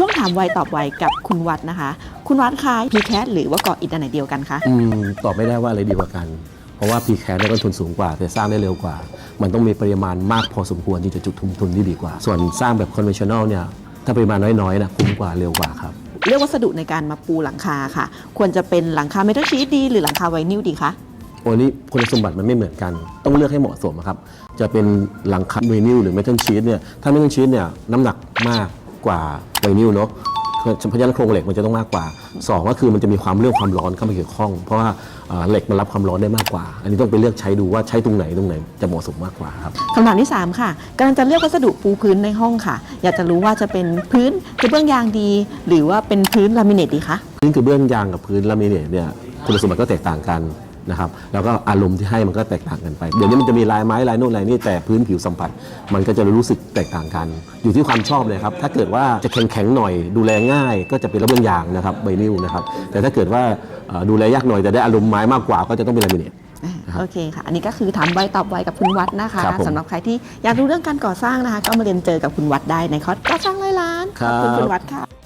ช่วงถามไวตอบไวกับคุณวัดนะคะ คุณวัดคะพีแคหรือว่าเกาะอิฐอันไหนเดียวกันคะอืมตอบไม่ได้ว่าอะไรดีกว่ากัน เพราะว่า p c a s ได้ต้นทุนสูงกว่า แต่สร้างได้เร็วกว่า มันต้องมีปริมาณมากพอสมควรที่จะจุดทุนทุนที่ดีกว่า ส่วนสร้างแบบ conventional เนี่ยถ้าปริมาณน้อยๆนะคุ้มกว่าเร็วกว่าครับเลือกวัสดุในการมาปูหลังคาค่ะ ควรจะเป็นหลังคาเมทัลชีตดี หรือหลังคาไวนิลดีคะโอ้นี่คุณสมบัติมันไม่เหมือนกัน ต้องเลือกให้เหมาะสมอะครับ จะเป็นหลังคาไวนิลหรือเมทัลชีตเนี่ย ถ้าเมทัลชีตเนี่ยน้ำหนักมาก กว่าไวนิลเนาะเพราะฉะนั้นโครงเหล็กมันจะต้องมากกว่าสองก็คือมันจะมีความเรื่องความร้อนเข้ามาเกี่ยวข้อง เพราะว่าเอ่อเหล็กมันรับความร้อนได้มากกว่า อันนี้ต้องไปเลือกใช้ดูว่าใช้ตรงไหนตรงไหนจะเหมาะสมมากกว่าครับคำถามที่ 3 ค่ะกำลังจะเลือกวัสดุปูพื้นในห้องค่ะ อยากจะรู้ว่าจะเป็นพื้นกระเบื้องยางดี หรือว่าเป็นพื้นลามิเนตดีคะพื้นกระเบื้องยางกับพื้นลามิเนตเนี่ยคุณสมบัติก็แตกต่างกัน นะครับแล้วก็อารมณ์ที่ให้มันก็แตกต่างกันไป เดี๋ยวนี้มันจะมีลายไม้ลายโน่นลายนี่แต่พื้นผิวสัมผัส มันก็จะรู้สึกแตกต่างกัน อยู่ที่ความชอบเลยครับ ถ้าเกิดว่าจะแข็งแข็งๆหน่อย ดูแลง่าย ก็จะเป็นกระเบื้องยางนะครับใบนิ้วนะครับ แต่ถ้าเกิดว่าเอ่อดูแลยากหน่อยแต่ได้อารมณ์ไม้มากกว่าก็จะต้องเป็นลามิเนตครับโอเคค่ะ อันนี้ก็คือถามไวตอบไวกับคุณวัดนะคะครับผมสำหรับใครที่อยากรู้เรื่องการก่อสร้างนะคะ ก็มาเรียนเจอกับคุณวัดได้ในคอร์สก่อสร้างร้อยล้านครัขอบบคุณคุณวัดค่ะ